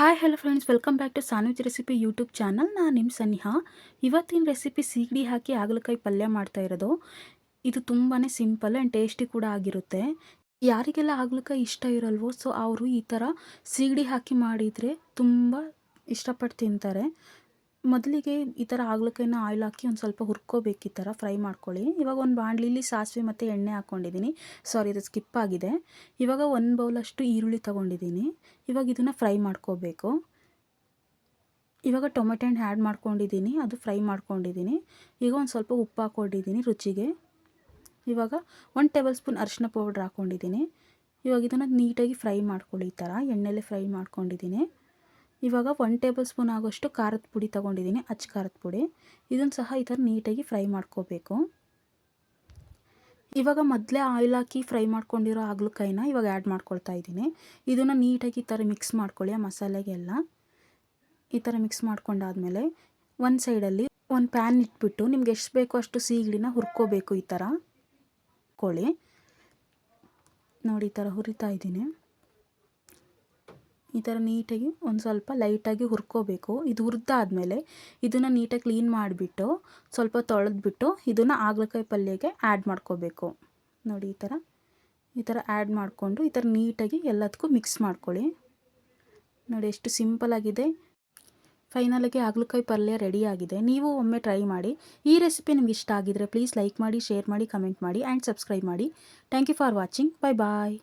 Hi hello friends welcome back to Saanvi's recipe YouTube channel ನಾನು ನಿಮ್ಮ ಸನಿಹಾ. ಇವತ್ತಿನ recipe ಸೀಗಡಿ ಹಾಕಿ ಹಾಗಲಕಾಯಿ ಪಲ್ಯ ಮಾಡ್ತಾ ಇರೋದು. ಇದು ತುಂಬಾ ಸಿಂಪಲ್ ಆ್ಯಂಡ್ ಟೇಸ್ಟಿ ಕೂಡ ಆಗಿರುತ್ತೆ. ಯಾರಿಗೆಲ್ಲ ಹಾಗಲಕಾಯಿ ಇಷ್ಟ ಇರಲ್ವೋ ಸೊ ಅವರು ಈ ಥರ ಸೀಗಡಿ ಹಾಕಿ ಮಾಡಿದರೆ ತುಂಬ ಇಷ್ಟಪಟ್ಟು ತಿಂತಾರೆ. ಮೊದಲಿಗೆ ಈ ಥರ ಹಾಗಲಕಾಯಿನ ಆಯಿಲ್ ಹಾಕಿ ಒಂದು ಸ್ವಲ್ಪ ಹುರ್ಕೋಬೇಕು ಈ ಥರ ಫ್ರೈ ಮಾಡ್ಕೊಳ್ಳಿ. ಇವಾಗ ಒಂದು ಬಾಣಲಿಲಿ ಸಾಸಿವೆ ಮತ್ತು ಎಣ್ಣೆ ಹಾಕ್ಕೊಂಡಿದ್ದೀನಿ ಸಾರಿ ಇದು ಸ್ಕಿಪ್ ಆಗಿದೆ. ಇವಾಗ ಒಂದು ಬೌಲಷ್ಟು ಈರುಳ್ಳಿ ತೊಗೊಂಡಿದ್ದೀನಿ ಇವಾಗ ಇದನ್ನು ಫ್ರೈ ಮಾಡ್ಕೋಬೇಕು. ಇವಾಗ ಟೊಮೆಟೊ ಹಣ್ಣು ಆ್ಯಡ್ ಮಾಡ್ಕೊಂಡಿದ್ದೀನಿ ಅದು ಫ್ರೈ ಮಾಡ್ಕೊಂಡಿದ್ದೀನಿ ಈಗ ಒಂದು ಸ್ವಲ್ಪ ಉಪ್ಪು ಹಾಕ್ಕೊಂಡಿದ್ದೀನಿ ರುಚಿಗೆ. ಇವಾಗ ಒನ್ ಟೇಬಲ್ ಸ್ಪೂನ್ ಅರಿಶಿನ ಪೌಡ್ರ್ ಹಾಕ್ಕೊಂಡಿದ್ದೀನಿ ಇವಾಗ ಇದನ್ನು ನೀಟಾಗಿ ಫ್ರೈ ಮಾಡ್ಕೊಳ್ಳಿ ಈ ಥರ. ಎಣ್ಣೆಲೆ ಫ್ರೈ ಮಾಡ್ಕೊಂಡಿದ್ದೀನಿ ಇವಾಗ ಒನ್ ಟೇಬಲ್ ಸ್ಪೂನ್ ಆಗೋಷ್ಟು ಖಾರದ ಪುಡಿ ತೊಗೊಂಡಿದ್ದೀನಿ, ಅಚ್ಚ ಖಾರದ ಪುಡಿ. ಇದನ್ನು ಸಹ ಈ ಥರ ನೀಟಾಗಿ ಫ್ರೈ ಮಾಡ್ಕೋಬೇಕು. ಇವಾಗ ಮೊದಲೇ ಆಯಿಲ್ ಹಾಕಿ ಫ್ರೈ ಮಾಡ್ಕೊಂಡಿರೋ ಹಾಗಲಕಾಯಿನ ಇವಾಗ ಆ್ಯಡ್ ಮಾಡ್ಕೊಳ್ತಾ ಇದ್ದೀನಿ. ಇದನ್ನು ನೀಟಾಗಿ ಈ ಥರ ಮಿಕ್ಸ್ ಮಾಡ್ಕೊಳ್ಳಿ, ಆ ಮಸಾಲೆಗೆಲ್ಲ. ಈ ಥರ ಮಿಕ್ಸ್ ಮಾಡ್ಕೊಂಡಾದಮೇಲೆ ಒಂದು ಸೈಡಲ್ಲಿ ಒಂದು ಪ್ಯಾನ್ ಇಟ್ಬಿಟ್ಟು ನಿಮ್ಗೆ ಎಷ್ಟು ಬೇಕೋ ಅಷ್ಟು ಸೀಗಡಿನ ಹುರ್ಕೋಬೇಕು ಈ ಥರ. ಕೊಳ್ಳಿ ನೋಡಿ ಈ ಥರ ಹುರಿತಾ ಇದ್ದೀನಿ. ಈ ಥರ ನೀಟಾಗಿ ಒಂದು ಸ್ವಲ್ಪ ಲೈಟಾಗಿ ಹುರ್ಕೋಬೇಕು. ಇದು ಹುರಿದಾದ್ಮೇಲೆ ಇದನ್ನು ನೀಟಾಗಿ ಕ್ಲೀನ್ ಮಾಡಿಬಿಟ್ಟು ಸ್ವಲ್ಪ ತೊಳೆದ್ಬಿಟ್ಟು ಇದನ್ನು ಹಾಗಲಕಾಯಿ ಪಲ್ಯಗೆ ಆ್ಯಡ್ ಮಾಡ್ಕೋಬೇಕು. ನೋಡಿ, ಈ ಥರ. ಈ ಥರ ಆ್ಯಡ್ ಮಾಡಿಕೊಂಡು ಈ ಥರ ನೀಟಾಗಿ ಎಲ್ಲದಕ್ಕೂ ಮಿಕ್ಸ್ ಮಾಡ್ಕೊಳ್ಳಿ. ನೋಡಿ, ಎಷ್ಟು ಸಿಂಪಲಾಗಿದೆ ಫೈನಲಾಗಿ ಹಾಗಲಕಾಯಿ ಪಲ್ಯ ರೆಡಿಯಾಗಿದೆ ನೀವು ಒಮ್ಮೆ ಟ್ರೈ ಮಾಡಿ. ಈ ರೆಸಿಪಿ ನಿಮ್ಗೆ ಇಷ್ಟ ಆಗಿದರೆ ಪ್ಲೀಸ್ ಲೈಕ್ ಮಾಡಿ, ಶೇರ್ ಮಾಡಿ, ಕಮೆಂಟ್ ಮಾಡಿ, ಆ್ಯಂಡ್ ಸಬ್ಸ್ಕ್ರೈಬ್ ಮಾಡಿ. Thank you for watching. Bye, bye.